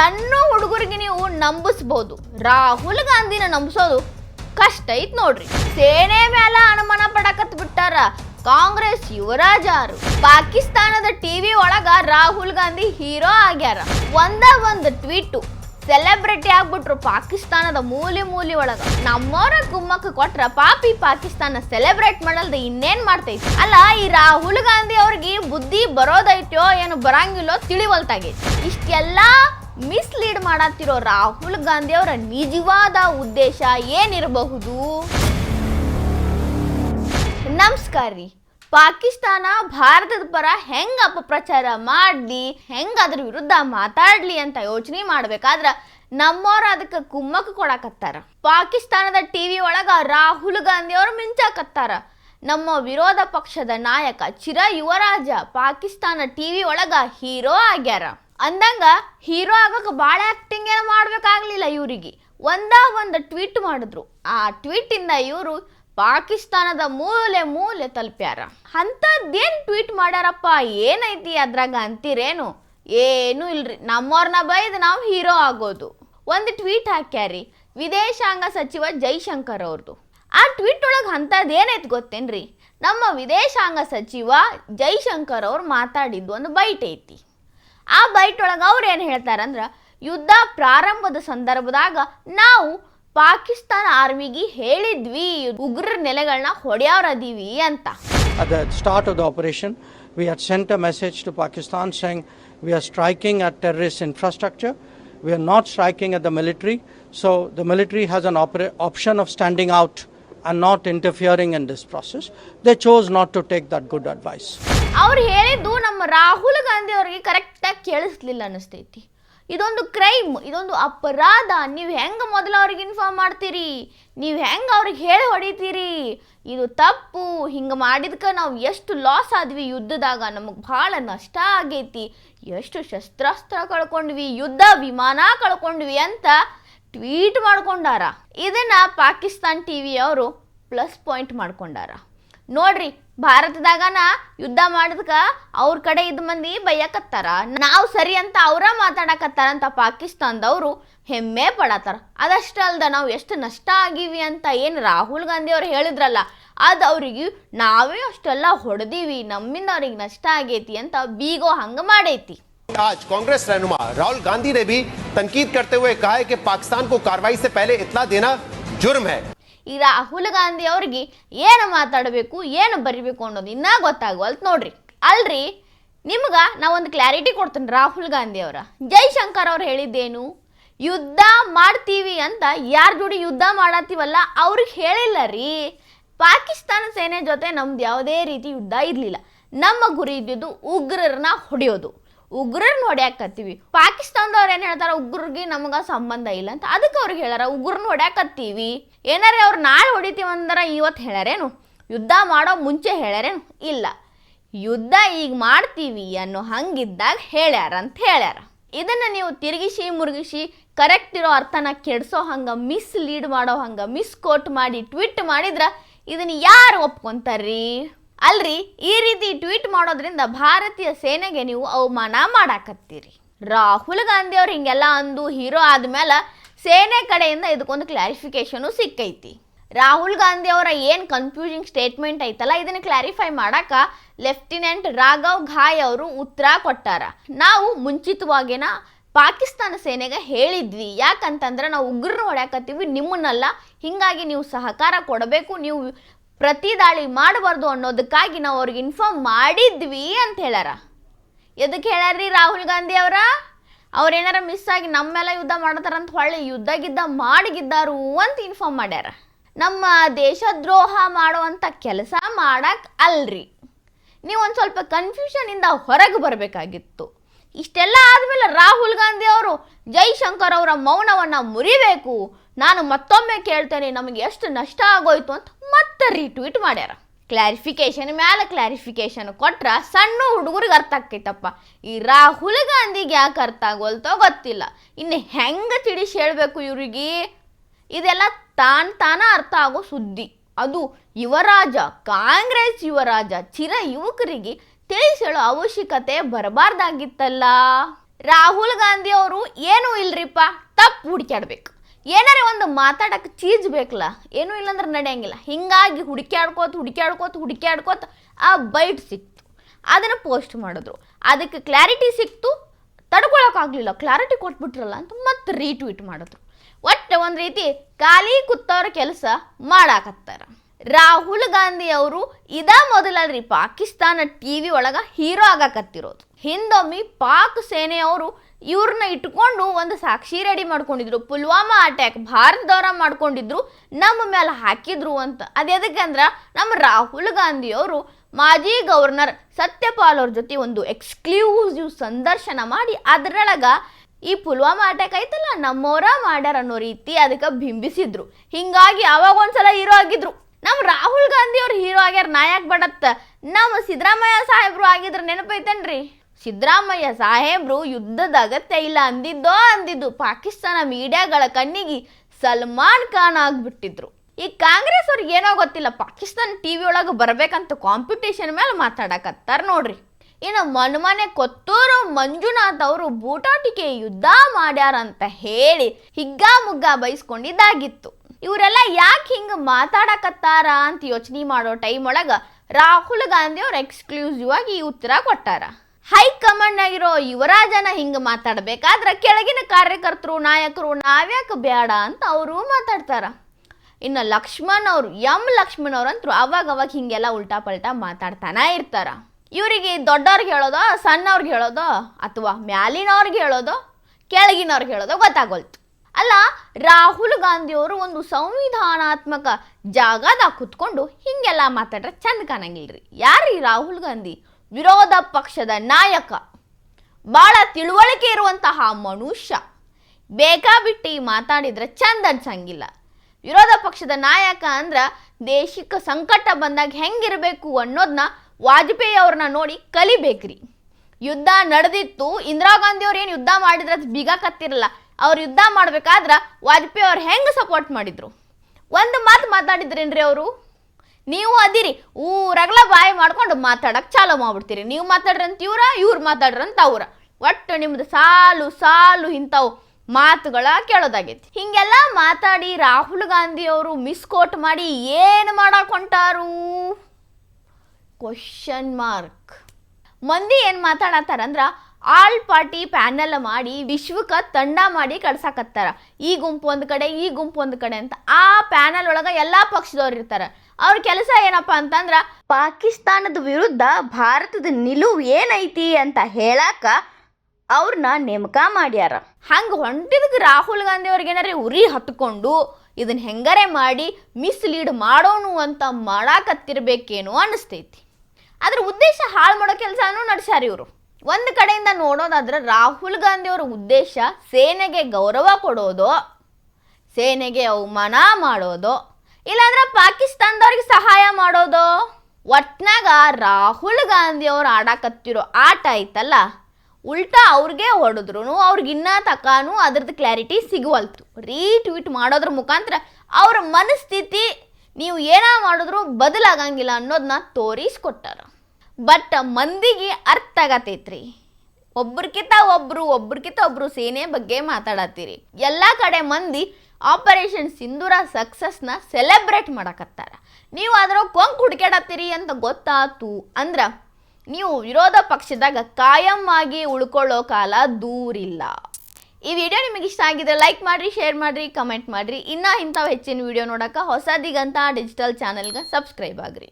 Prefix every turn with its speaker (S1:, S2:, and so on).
S1: ಸಣ್ಣ ಹುಡುಗರಿಗೆ ನೀವು ನಂಬಿಸ್ಬೋದು. ರಾಹುಲ್ ಗಾಂಧಿನ ನಂಬಿಸೋದು ಕಷ್ಟ ಐತ್ ನೋಡ್ರಿ. ಸೇನೆ ಮೇಲೆ ಅನುಮಾನ ಪಡಕತ್ ಬಿಟ್ಟಾರ ಕಾಂಗ್ರೆಸ್ ಯುವರಾಜಾರು ಪಾಕಿಸ್ತಾನದ ಟಿವಿ ಒಳಗ ರಾಹುಲ್ ಗಾಂಧಿ ಹೀರೋ ಆಗ್ಯಾರ. ಒಂದ ಒಂದು ಟ್ವೀಟು ಸೆಲೆಬ್ರಿಟಿ ಆಗ್ಬಿಟ್ರು ಪಾಕಿಸ್ತಾನದ ಮೂಲೆ ಮೂಲೆ ಒಳಗ. ನಮ್ಮವರ ಕುಮ್ಮಕ್ಕ ಕೊಟ್ರ ಪಾಪಿ ಪಾಕಿಸ್ತಾನ ಸೆಲೆಬ್ರೇಟ್ ಮಾಡಲ್ದ ಇನ್ನೇನ್ ಮಾಡ್ತೈತಿ? ಅಲ್ಲ, ಈ ರಾಹುಲ್ ಗಾಂಧಿ ಅವ್ರಿಗೆ ಬುದ್ಧಿ ಬರೋದೈತ್ಯೋ ಏನು ಬರಂಗಿಲ್ಲೋ ತಿಳಿವಲ್ತಾಗೈತಿ. ಇಷ್ಟೆಲ್ಲ ಮಿಸ್ಲೀಡ್ ಮಾಡತ್ತಿರೋ ರಾಹುಲ್ ಗಾಂಧಿ ಅವರ ನಿಜವಾದ ಉದ್ದೇಶ ಏನಿರಬಹುದು? ನಮಸ್ಕಾರ ರೀ. ಪಾಕಿಸ್ತಾನ ಭಾರತದ ಪರ ಹೆಂಗ್ ಅಪಪ್ರಚಾರ ಮಾಡಲಿ ಹೆಂಗೆ ಅದ್ರ ವಿರುದ್ಧ ಮಾತಾಡ್ಲಿ ಅಂತ ಯೋಚನೆ ಮಾಡ್ಬೇಕಾದ್ರ ನಮ್ಮವ್ರ ಅದಕ್ಕೆ ಕುಮ್ಮಕ್ಕ ಕೊಡಕತ್ತಾರ. ಪಾಕಿಸ್ತಾನದ ಟಿವಿ ಒಳಗ ರಾಹುಲ್ ಗಾಂಧಿ ಅವರು ಮಿಂಚಾಕತ್ತಾರ. ನಮ್ಮ ವಿರೋಧ ಪಕ್ಷದ ನಾಯಕ ಚಿರ ಯುವರಾಜ ಪಾಕಿಸ್ತಾನ ಟಿವಿ ಒಳಗ ಹೀರೋ ಆಗ್ಯಾರ. ಅಂದಂಗ ಹೀರೋ ಆಗಕ್ಕೆ ಭಾಳ ಆಕ್ಟಿಂಗ್ ಏನು ಮಾಡ್ಬೇಕಾಗ್ಲಿಲ್ಲ ಇವರಿಗೆ. ಒಂದ ಒಂದು ಟ್ವೀಟ್ ಮಾಡಿದ್ರು. ಆ ಟ್ವೀಟ್ ಇಂದ ಇವರು ಪಾಕಿಸ್ತಾನದ ಮೂಲೆ ಮೂಲೆ ತಲುಪ್ಯಾರ. ಅಂಥದ್ದೇನು ಟ್ವೀಟ್ ಮಾಡ್ಯಾರಪ್ಪ, ಏನೈತಿ ಅದ್ರಾಗ ಅಂತೀರೇನು? ಏನೂ ಇಲ್ರಿ. ನಮ್ಮವ್ರನ್ನ ಬೈದು ನಾವು ಹೀರೋ ಆಗೋದು. ಒಂದು ಟ್ವೀಟ್ ಹಾಕ್ಯಾರಿ, ವಿದೇಶಾಂಗ ಸಚಿವ ಜೈಶಂಕರ್ ಅವ್ರದ್ದು ಆ ಟ್ವೀಟ್ ಒಳಗೆ ಅಂಥದ್ದು ಗೊತ್ತೇನ್ರಿ? ನಮ್ಮ ವಿದೇಶಾಂಗ ಸಚಿವ ಜೈಶಂಕರ್ ಅವ್ರು ಮಾತಾಡಿದ್ದು ಒಂದು ಬೈಟ್ ಐತಿ. ಆ ಬೈಟ್ ಒಳಗೆ ಅವ್ರು ಏನು ಹೇಳ್ತಾರಂದ್ರೆ ಯುದ್ಧ ಪ್ರಾರಂಭದ ಸಂದರ್ಭದಾಗ ನಾವು ಪಾಕಿಸ್ತಾನ ಆರ್ಮಿಗೆ ಹೇಳಿದ್ವಿ ಉಗ್ರರ ನೆಲೆಗಳನ್ನ ಹೊಡೆಯವರದೀವಿ ಅಂತ
S2: of the operation, we had sent a message to Pakistan saying we are striking at terrorist infrastructure. We are not striking at the military. So the military has an opera- option of standing out and not interfering in this process. They chose not to take that good advice.
S1: ಅವ್ರು ಹೇಳಿದ್ದು ನಮ್ಮ ರಾಹುಲ್ ಗಾಂಧಿ ಅವರಿಗೆ ಕರೆಕ್ಟಾಗಿ ಕೇಳಿಸ್ಲಿಲ್ಲ ಅನಿಸ್ತೈತಿ ಇದೊಂದು crime ಇದೊಂದು ಅಪರಾಧ. ನೀವು ಹೆಂಗೆ ಮೊದಲು ಅವ್ರಿಗೆ ಇನ್ಫಾರ್ಮ್ ಮಾಡ್ತೀರಿ? ನೀವು ಹೆಂಗೆ ಅವ್ರಿಗೆ ಹೇಳಿ ಹೊಡಿತೀರಿ? ಇದು ತಪ್ಪು. ಹಿಂಗೆ ಮಾಡಿದ್ಕೆ ನಾವು ಎಷ್ಟು ಲಾಸ್ ಆದ್ವಿ ಯುದ್ಧದಾಗ. ನಮಗೆ ಭಾಳ ನಷ್ಟ ಆಗೈತಿ. ಎಷ್ಟು ಶಸ್ತ್ರಾಸ್ತ್ರ ಕಳ್ಕೊಂಡ್ವಿ, ಯುದ್ಧ ವಿಮಾನ ಕಳ್ಕೊಂಡ್ವಿ ಅಂತ ಟ್ವೀಟ್ ಮಾಡ್ಕೊಂಡಾರ. ಇದನ್ನು ಪಾಕಿಸ್ತಾನ್ ಟಿ ಅವರು ಪ್ಲಸ್ ಪಾಯಿಂಟ್ ಮಾಡ್ಕೊಂಡಾರ. ನೋಡ್ರಿ ಭಾರತದಾಗನ ಯುದ್ಧ ಮಾಡಿದ್ಕ ಅವ್ರ ಕಡೆ ಇದ್ದ ಮಂದಿ ಬೈಯಕತ್ತಾರ ನಾವು ಸರಿ ಅಂತ ಅವರ ಮಾತಾಡಕತ್ತಾರ ಅಂತ ಪಾಕಿಸ್ತಾನದವರು ಹೆಮ್ಮೆ ಪಡತ್ತಾರ ಅದಷ್ಟೇ ಅಲ್ದ ನಾವು ಎಷ್ಟು ನಷ್ಟ ಆಗೀವಿ ಅಂತ ಏನು ರಾಹುಲ್ ಗಾಂಧಿ ಅವ್ರು ಹೇಳಿದ್ರಲ್ಲ ಅದು ಅವ್ರಿಗೆ ನಾವೇ ಅಷ್ಟೆಲ್ಲ ಹೊಡೆದೀವಿ ನಮ್ಮಿಂದ ಅವ್ರಿಗೆ ನಷ್ಟ ಆಗೈತಿ ಅಂತ ಬೀಗೋ ಹಂಗೆ ಮಾಡೈತಿ
S3: आज कांग्रेस रहनुमा राहुल गांधी ने भी तनकीद करते हुए कहा है कि पाकिस्तान को कार्रवाई से पहले इतना देना जुर्म है
S1: ಈ ರಾಹುಲ್ ಗಾಂಧಿ ಅವ್ರಿಗೆ ಏನು ಮಾತಾಡಬೇಕು, ಏನು ಬರಿಬೇಕು ಅನ್ನೋದು ಇನ್ನೂ ಗೊತ್ತಾಗವಲ್ತು ನೋಡ್ರಿ. ಅಲ್ರಿ, ನಿಮ್ಗೆ ನಾವೊಂದು ಕ್ಲಾರಿಟಿ ಕೊಡ್ತೀನಿ ರಾಹುಲ್ ಗಾಂಧಿ ಅವರ. ಜೈಶಂಕರ್ ಅವ್ರು ಹೇಳಿದ್ದೇನು? ಯುದ್ಧ ಮಾಡ್ತೀವಿ ಅಂತ ಯಾರ ಜೋಡಿ ಯುದ್ಧ ಮಾಡತ್ತೀವಲ್ಲ ಅವ್ರಿಗೆ ಹೇಳಿಲ್ಲ ರೀ. ಪಾಕಿಸ್ತಾನ ಸೇನೆ ಜೊತೆ ನಮ್ದು ಯಾವುದೇ ರೀತಿ ಯುದ್ಧ ಇರಲಿಲ್ಲ. ನಮ್ಮ ಗುರಿ ಇದ್ದಿದ್ದು ಉಗ್ರರನ್ನ ಹೊಡೆಯೋದು. ಉಗ್ರರನ್ನ ಹೊಡ್ಯಾಕತ್ತೀವಿ ಪಾಕಿಸ್ತಾನದವ್ರು ಏನು ಹೇಳ್ತಾರ? ಉಗ್ರರಿಗೆ ನಮ್ಗೆ ಸಂಬಂಧ ಇಲ್ಲ ಅಂತ ಅದಕ್ಕೆ ಅವ್ರಿಗೆ ಹೇಳ್ಯಾರ. ಉಗ್ರನ್ನ ಹೊಡ್ಯಾಕತ್ತೀವಿ ಏನಾರ ಅವ್ರು ನಾಳೆ ಹೊಡಿತೀವಿ ಅಂದ್ರೆ ಇವತ್ತು ಹೇಳ್ಯಾರೇನು? ಯುದ್ಧ ಮಾಡೋ ಮುಂಚೆ ಹೇಳ್ಯಾರೇನು? ಇಲ್ಲ. ಯುದ್ಧ ಈಗ ಮಾಡ್ತೀವಿ ಅನ್ನೋ ಹಂಗಿದ್ದಾಗ ಹೇಳ್ಯಾರ ಅಂತ ಹೇಳ್ಯಾರ. ಇದನ್ನು ನೀವು ತಿರುಗಿಸಿ ಮುರುಗಿಸಿ ಕರೆಕ್ಟ್ ಇರೋ ಅರ್ಥನ ಕೆಡ್ಸೋ ಹಂಗೆ ಮಿಸ್ ಲೀಡ್ ಮಾಡೋ ಹಂಗೆ ಮಿಸ್ ಕೋಟ್ ಮಾಡಿ ಟ್ವಿಟ್ ಮಾಡಿದ್ರೆ ಇದನ್ನು ಯಾರು ಒಪ್ಕೊಂತಾರ್ರಿ? ಅಲ್ರಿ, ಈ ರೀತಿ ಟ್ವೀಟ್ ಮಾಡೋದ್ರಿಂದ ಭಾರತೀಯ ಸೇನೆಗೆ ನೀವು ಅವಮಾನ ಮಾಡಾಕತ್ತೀರಿ. ರಾಹುಲ್ ಗಾಂಧಿ ಅವ್ರು ಹಿಂಗೆಲ್ಲ ಅಂದು ಹೀರೋ ಆದ್ಮೇಲೆ ಸೇನೆ ಕಡೆಯಿಂದ ಇದಕ್ಕೊಂದು ಕ್ಲಾರಿಫಿಕೇಶನು ಸಿಕ್ಕೈತಿ. ರಾಹುಲ್ ಗಾಂಧಿ ಅವರ ಏನು ಕನ್ಫ್ಯೂಸಿಂಗ್ ಸ್ಟೇಟ್ಮೆಂಟ್ ಐತಲ್ಲ, ಇದನ್ನು ಕ್ಲಾರಿಫೈ ಮಾಡಾಕ ಲೆಫ್ಟಿನೆಂಟ್ ರಾಘವ್ ಘಾಯ್ ಅವರು ಉತ್ತರ ಕೊಟ್ಟಾರ. ನಾವು ಮುಂಚಿತವಾಗಿನ ಪಾಕಿಸ್ತಾನ ಸೇನೆಗೆ ಹೇಳಿದ್ವಿ. ಯಾಕಂತಂದ್ರೆ ನಾವು ಉಗ್ರನ್ನ ಹೊಡ್ಯಾಕತ್ತೀವಿ, ನಿಮ್ಮನ್ನಲ್ಲ. ಹಿಂಗಾಗಿ ನೀವು ಸಹಕಾರ ಕೊಡಬೇಕು, ನೀವು ಪ್ರತಿ ದಾಳಿ ಮಾಡಬಾರ್ದು ಅನ್ನೋದಕ್ಕಾಗಿ ನಾವು ಅವ್ರಿಗೆ ಇನ್ಫಾರ್ಮ್ ಮಾಡಿದ್ವಿ ಅಂತ ಹೇಳಾರ ಎದಕ್ಕೆ ಹೇಳ್ಯಾರ್ರಿ ರಾಹುಲ್ ಗಾಂಧಿ ಅವರ? ಅವ್ರೇನಾರ ಮಿಸ್ ಆಗಿ ನಮ್ಮೆಲ್ಲ ಯುದ್ಧ ಮಾಡತಾರಂತ ಹೊಳ್ಳಿ ಯುದ್ಧ ಗಿದ್ದ ಮಾಡಿಗಿದ್ದಾರು ಅಂತ ಇನ್ಫಾರ್ಮ್ ಮಾಡ್ಯಾರ. ನಮ್ಮ ದೇಶದ್ರೋಹ ಮಾಡುವಂಥ ಕೆಲಸ ಮಾಡಕ್ಕೆ ಅಲ್ರಿ. ನೀವು ಒಂದು ಸ್ವಲ್ಪ ಕನ್ಫ್ಯೂಷನಿಂದ ಹೊರಗೆ ಬರಬೇಕಾಗಿತ್ತು. ಇಷ್ಟೆಲ್ಲ ಆದಮೇಲೆ ರಾಹುಲ್ ಗಾಂಧಿ ಅವರು ಜೈಶಂಕರ್ ಅವರ ಮೌನವನ್ನು ಮುರಿಬೇಕು. ನಾನು ಮತ್ತೊಮ್ಮೆ ಕೇಳ್ತೇನೆ, ನಮಗೆ ಎಷ್ಟು ನಷ್ಟ ಆಗೋಯ್ತು ಅಂತ ಮತ್ತೆ ರೀಟ್ವೀಟ್ ಮಾಡ್ಯಾರ. ಕ್ಲಾರಿಫಿಕೇಶನ್ ಮ್ಯಾಲ ಕ್ಲಾರಿಫಿಕೇಶನ್ ಕೊಟ್ರ ಸಣ್ಣ ಹುಡುಗರಿಗೆ ಅರ್ಥ ಆಕೈತಪ್ಪ ಈ ರಾಹುಲ್ ಗಾಂಧಿಗೆ ಯಾಕೆ ಅರ್ಥ ಆಗೋಲ್ತೋ ಗೊತ್ತಿಲ್ಲ. ಇನ್ನು ಹೆಂಗೆ ತಿಳಿಸಿ ಹೇಳಬೇಕು ಇವ್ರಿಗೆ? ಇದೆಲ್ಲ ತಾನ್ ತಾನ ಅರ್ಥ ಆಗೋ ಸುದ್ದಿ. ಅದು ಯುವರಾಜ, ಕಾಂಗ್ರೆಸ್ ಯುವರಾಜ, ಚಿರ ಯುವಕರಿಗೆ ತಿಳಿಸಲು ಅವಶ್ಯಕತೆ ಬರಬಾರ್ದಾಗಿತ್ತಲ್ಲ. ರಾಹುಲ್ ಗಾಂಧಿ ಅವರು ಏನೂ ಇಲ್ರಿಪ್ಪ, ತಪ್ಪು ಹುಡುಕ್ಯಾಡ್ಬೇಕು. ಏನಾರೇ ಒಂದು ಮಾತಾಡಕ್ಕೆ ಚೀಜ್ ಬೇಕಲ್ಲ ಏನೂ ಇಲ್ಲಂದ್ರೆ ನಡೆಯಂಗಿಲ್ಲ. ಹಿಂಗಾಗಿ ಹುಡುಕ್ಯಾಡ್ಕೋತ ಹುಡುಕ್ಯಾಡ್ಕೋತ ಹುಡುಕ್ಯಾಡ್ಕೋತ ಆ ಬೈಟ್ ಸಿಕ್ತು. ಅದನ್ನು ಪೋಸ್ಟ್ ಮಾಡಿದ್ರು. ಅದಕ್ಕೆ ಕ್ಲಾರಿಟಿ ಸಿಕ್ತು. ತಡ್ಕೊಳಕ್ಕಾಗಲಿಲ್ಲ. ಕ್ಲಾರಿಟಿ ಕೊಟ್ಬಿಟ್ರಲ್ಲ ಅಂತ ಮತ್ತೆ ರೀಟ್ವೀಟ್ ಮಾಡಿದ್ರು. ಒಟ್ಟು ಒಂದು ರೀತಿ ಖಾಲಿ ಕೂತವ್ರ ಕೆಲಸ ಮಾಡಾಕತ್ತಾರ. ರಾಹುಲ್ ಗಾಂಧಿ ಅವರು ಇದ ಮೊದಲಲ್ರಿ ಪಾಕಿಸ್ತಾನ ಟಿ ವಿ ಒಳಗೆ ಹೀರೋ ಆಗಕತ್ತಿರೋದು. ಹಿಂದೊಮ್ಮೆ ಪಾಕ್ ಸೇನೆಯವರು ಇವ್ರನ್ನ ಇಟ್ಕೊಂಡು ಒಂದು ಸಾಕ್ಷಿ ರೆಡಿ ಮಾಡ್ಕೊಂಡಿದ್ರು. ಪುಲ್ವಾಮಾ ಅಟ್ಯಾಕ್ ಭಾರತದವರ ಮಾಡ್ಕೊಂಡಿದ್ರು. ನಮ್ಮ ಮೇಲೆ ಹಾಕಿದ್ರು ಅಂತ. ಅದು ಅಂದ್ರೆ ನಮ್ಮ ರಾಹುಲ್ ಗಾಂಧಿಯವರು ಮಾಜಿ ಗವರ್ನರ್ ಸತ್ಯಪಾಲ್ ಅವ್ರ ಜೊತೆ ಒಂದು ಎಕ್ಸ್ಕ್ಲೂಸಿವ್ ಸಂದರ್ಶನ ಮಾಡಿ ಅದರೊಳಗ ಈ ಪುಲ್ವಾಮಾ ಅಟ್ಯಾಕ್ ಐತಲ್ಲ ನಮ್ಮವರ ಮಾಡ್ಯಾರ ಅನ್ನೋ ರೀತಿ ಅದಕ್ಕೆ ಬಿಂಬಿಸಿದ್ರು. ಹಿಂಗಾಗಿ ಅವಾಗ ಒಂದ್ಸಲ ಹೀರೋ ಆಗಿದ್ರು. ನಮ್ಮ ರಾಹುಲ್ ಗಾಂಧಿ ಅವ್ರು ಹೀರೋ ಆಗ್ಯಾರ ನಾಯಕ್ ಬಡತ್ತ? ನಮ್ಮ ಸಿದ್ದರಾಮಯ್ಯ ಸಾಹೇಬ್ರು ಆಗಿದ್ರ ನೆನಪೈತೇನ್ರಿ? ಸಿದ್ದರಾಮಯ್ಯ ಸಾಹೇಬ್ರು ಯುದ್ಧದ ಅಗತ್ಯ ಇಲ್ಲ ಅಂದಿದ್ದೋ ಅಂದಿದ್ದು ಪಾಕಿಸ್ತಾನ ಮೀಡಿಯಾಗಳ ಕಣ್ಣಿಗೆ ಸಲ್ಮಾನ್ ಖಾನ್ ಆಗ್ಬಿಟ್ಟಿದ್ರು. ಈ ಕಾಂಗ್ರೆಸ್ ಅವ್ರಿಗೆ ಏನೋ ಗೊತ್ತಿಲ್ಲ, ಪಾಕಿಸ್ತಾನ ಟಿ ವಿ ಒಳಗೆ ಬರ್ಬೇಕಂತ ಕಾಂಪಿಟೇಷನ್ ಮೇಲೆ ಮಾತಾಡಕತ್ತಾರ ನೋಡ್ರಿ. ಇನ್ನು ಮನ್ಮನೆ ಕೊತ್ತೂರು ಮಂಜುನಾಥ್ ಅವರು ಬೂಟಾಟಿಕೆ ಯುದ್ಧ ಮಾಡ್ಯಾರ ಅಂತ ಹೇಳಿ ಹಿಗ್ಗಾ ಮುಗ್ಗ ಬೈಸ್ಕೊಂಡಿದ್ದಾಗಿತ್ತು. ಇವರೆಲ್ಲ ಯಾಕೆ ಹಿಂಗೆ ಮಾತಾಡಕತ್ತಾರ ಅಂತ ಯೋಚನೆ ಮಾಡೋ ಟೈಮ್ ಒಳಗೆ ರಾಹುಲ್ ಗಾಂಧಿ ಅವ್ರು ಎಕ್ಸ್ಕ್ಲೂಸಿವ್ ಆಗಿ ಈ ಉತ್ತರ ಕೊಟ್ಟಾರ. ಹೈಕಮಾಂಡ್ ಆಗಿರೋ ಯುವರಾಜನ ಹಿಂಗೆ ಮಾತಾಡಬೇಕಾದ್ರೆ ಕೆಳಗಿನ ಕಾರ್ಯಕರ್ತರು, ನಾಯಕರು ನಾವ್ಯಾಕೆ ಬೇಡ ಅಂತ ಅವರು ಮಾತಾಡ್ತಾರ. ಇನ್ನು ಲಕ್ಷ್ಮಣ್ ಅವರು ಎಂ ಲಕ್ಷ್ಮಣ್ ಅವ್ರಂತೂ ಅವಾಗ ಅವಾಗ ಹಿಂಗೆಲ್ಲ ಉಲ್ಟಾ ಪಲ್ಟಾ ಮಾತಾಡ್ತಾನೆ ಇರ್ತಾರ. ಇವರಿಗೆ ದೊಡ್ಡವ್ರಿಗೆ ಹೇಳೋದೋ, ಸಣ್ಣವ್ರಿಗೆ ಹೇಳೋದೋ, ಅಥವಾ ಮ್ಯಾಲಿನವ್ರಿಗೆ ಹೇಳೋದೋ, ಕೆಳಗಿನವ್ರಿಗೆ ಹೇಳೋದೋ ಗೊತ್ತಾಗೋಲ್ತು. ಅಲ್ಲ, ರಾಹುಲ್ ಗಾಂಧಿ ಅವರು ಒಂದು ಸಂವಿಧಾನಾತ್ಮಕ ಜಾಗದಾಗ ಕುತ್ಕೊಂಡು ಹಿಂಗೆಲ್ಲ ಮಾತಾಡ್ರೆ ಚಂದ ಕಾಣಂಗಿಲ್ರಿ. ಯಾರೀ ರಾಹುಲ್ ಗಾಂಧಿ? ವಿರೋಧ ಪಕ್ಷದ ನಾಯಕ. ಬಹಳ ತಿಳುವಳಿಕೆ ಇರುವಂತಹ ಮನುಷ್ಯ. ಬೇಕಾಬಿಟ್ಟಿ ಮಾತಾಡಿದ್ರೆ ಚಂದ ಅನ್ಸಂಗಿಲ್ಲ. ವಿರೋಧ ಪಕ್ಷದ ನಾಯಕ ಅಂದ್ರೆ ದೇಶಕ್ಕೆ ಸಂಕಟ ಬಂದಾಗ ಹೆಂಗಿರಬೇಕು ಅನ್ನೋದನ್ನ ವಾಜಪೇಯಿ ಅವ್ರನ್ನ ನೋಡಿ ಕಲಿಬೇಕ್ರಿ. ಯುದ್ಧ ನಡೆದಿತ್ತು, ಇಂದಿರಾ ಗಾಂಧಿ ಅವ್ರು ಏನು ಯುದ್ಧ ಮಾಡಿದ್ರೆ ಅದು ಬಿಗಾಕತ್ತಿರಲ್ಲ ಅವ್ರು ಯುದ್ಧ ಮಾಡ್ಬೇಕಾದ್ರೆ ವಾಜಪೇಯಿ ಅವ್ರು ಹೆಂಗೆ ಸಪೋರ್ಟ್ ಮಾಡಿದ್ರು? ಒಂದು ಮಾತು ಮಾತಾಡಿದ್ರೇನ್ರಿ ಅವರು? ನೀವು ಅದಿರಿ, ಊರಾಗ್ಲ ಬಾಯಿ ಮಾಡ್ಕೊಂಡು ಮಾತಾಡಕ್ ಚಾಲು ಮಾಡ್ಬಿಡ್ತೀರಿ. ನೀವು ಮಾತಾಡ್ರಂತ ಇವ್ರ, ಇವ್ರು ಮಾತಾಡ್ರಂತ ಅವ್ರ. ಒಟ್ಟು ನಿಮ್ದು ಸಾಲು ಸಾಲು ಇಂಥವು ಮಾತುಗಳ ಕೇಳೋದಾಗೈತಿ. ಹಿಂಗೆಲ್ಲ ಮಾತಾಡಿ ರಾಹುಲ್ ಗಾಂಧಿ ಅವರು ಮಿಸ್ಕೋಟ್ ಮಾಡಿ ಏನು ಮಾಡಕ್ ಹೊಂಟಾರು ಕ್ವಶನ್ ಮಾರ್ಕ್ ಮಂದಿ ಏನು ಮಾತಾಡತ್ತಾರಂದ್ರ ಆಲ್ ಪಾರ್ಟಿ ಪ್ಯಾನೆಲ್ ಮಾಡಿ ವಿಶ್ವಕ್ಕೆ ತಂಡ ಮಾಡಿ ಕಳ್ಸಾಕತ್ತಾರ ಈ ಗುಂಪು ಒಂದು ಕಡೆ, ಈ ಗುಂಪು ಒಂದು ಕಡೆ ಅಂತ ಆ ಪ್ಯಾನೆಲ್ ಒಳಗೆ ಎಲ್ಲ ಪಕ್ಷದವ್ರು ಇರ್ತಾರೆ. ಅವ್ರ ಕೆಲಸ ಏನಪ್ಪ ಅಂತಂದ್ರ ಪಾಕಿಸ್ತಾನದ ವಿರುದ್ಧ ಭಾರತದ ನಿಲುವು ಏನೈತಿ ಅಂತ ಹೇಳಾಕ ಅವ್ರನ್ನ ನೇಮಕ ಮಾಡ್ಯಾರ. ಹಂಗೆ ಹೊಂಟಿದಕ್ಕೆ ರಾಹುಲ್ ಗಾಂಧಿ ಅವ್ರಿಗೆ ಏನಾರ ಉರಿ ಹತ್ಕೊಂಡು ಇದನ್ನ ಹೆಂಗಾರೆ ಮಾಡಿ ಮಿಸ್ಲೀಡ್ ಮಾಡೋನು ಅಂತ ಮಾಡಾಕತ್ತಿರ್ಬೇಕೇನೋ ಅನಿಸ್ತೈತಿ. ಅದ್ರ ಉದ್ದೇಶ ಹಾಳು ಮಾಡೋ ಕೆಲಸನೂ ನಡೆಸ್ಯಾರ ಇವರು. ಒಂದು ಕಡೆಯಿಂದ ನೋಡೋದಾದ್ರೆ ರಾಹುಲ್ ಗಾಂಧಿ ಅವರ ಉದ್ದೇಶ ಸೇನೆಗೆ ಗೌರವ ಕೊಡೋದು, ಸೇನೆಗೆ ಅವಮಾನ ಮಾಡೋದು, ಇಲ್ಲಾಂದ್ರೆ ಪಾಕಿಸ್ತಾನದವ್ರಿಗೆ ಸಹಾಯ ಮಾಡೋದು. ಒಟ್ನಾಗ ರಾಹುಲ್ ಗಾಂಧಿ ಅವ್ರು ಆಡಾಕತ್ತಿರೋ ಆಟ ಐತಲ್ಲ, ಉಲ್ಟಾ ಅವ್ರಿಗೆ ಹೊಡೆದ್ರು ಅವ್ರಿಗಿನ್ನ ತಕಾನು ಅದ್ರದ್ದು ಕ್ಲಾರಿಟಿ ಸಿಗುವಲ್ತು. ರೀಟ್ವೀಟ್ ಮಾಡೋದ್ರ ಮುಖಾಂತರ ಅವ್ರ ಮನಸ್ಥಿತಿ ನೀವು ಏನ ಮಾಡಿದ್ರು ಬದಲಾಗಂಗಿಲ್ಲ ಅನ್ನೋದನ್ನ ತೋರಿಸ್ಕೊಟ್ಟಾರ. ಬಟ್ ಮಂದಿಗೆ ಅರ್ಥ ಆಗತೈತ್ರಿ. ಒಬ್ರಿಗಿಂತ ಒಬ್ರು ಒಬ್ರಿಗಿಂತ ಒಬ್ರು ಸೇನೆ ಬಗ್ಗೆ ಮಾತಾಡತ್ತೀರಿ. ಎಲ್ಲ ಕಡೆ ಮಂದಿ ಆಪರೇಷನ್ ಸಿಂಧೂರ ಸಕ್ಸಸ್ನ ಸೆಲೆಬ್ರೇಟ್ ಮಾಡಕತ್ತಾರ. ನೀವು ಅದರ ಕೊಂಕ್ ಹುಡ್ಕ್ಯಾಡತ್ತೀರಿ ಅಂತ ಗೊತ್ತಾತು ಅಂದ್ರ ನೀವು ವಿರೋಧ ಪಕ್ಷದಾಗ ಕಾಯಂ ಆಗಿ ಉಳ್ಕೊಳ್ಳೋ ಕಾಲ ದೂರಿಲ್ಲ ಈ ವಿಡಿಯೋ ನಿಮಗೆ ಇಷ್ಟ ಆಗಿದ್ರೆ ಲೈಕ್ ಮಾಡಿರಿ ಶೇರ್ ಮಾಡಿರಿ ಕಮೆಂಟ್ ಮಾಡಿರಿ. ಇನ್ನೂ ಇಂಥವು ಹೆಚ್ಚಿನ ವಿಡಿಯೋ ನೋಡೋಕೆ ಹೊಸದಿಗಂತ ಡಿಜಿಟಲ್ ಚಾನಲ್ಗೆ ಸಬ್ಸ್ಕ್ರೈಬ್ ಆಗ್ರಿ.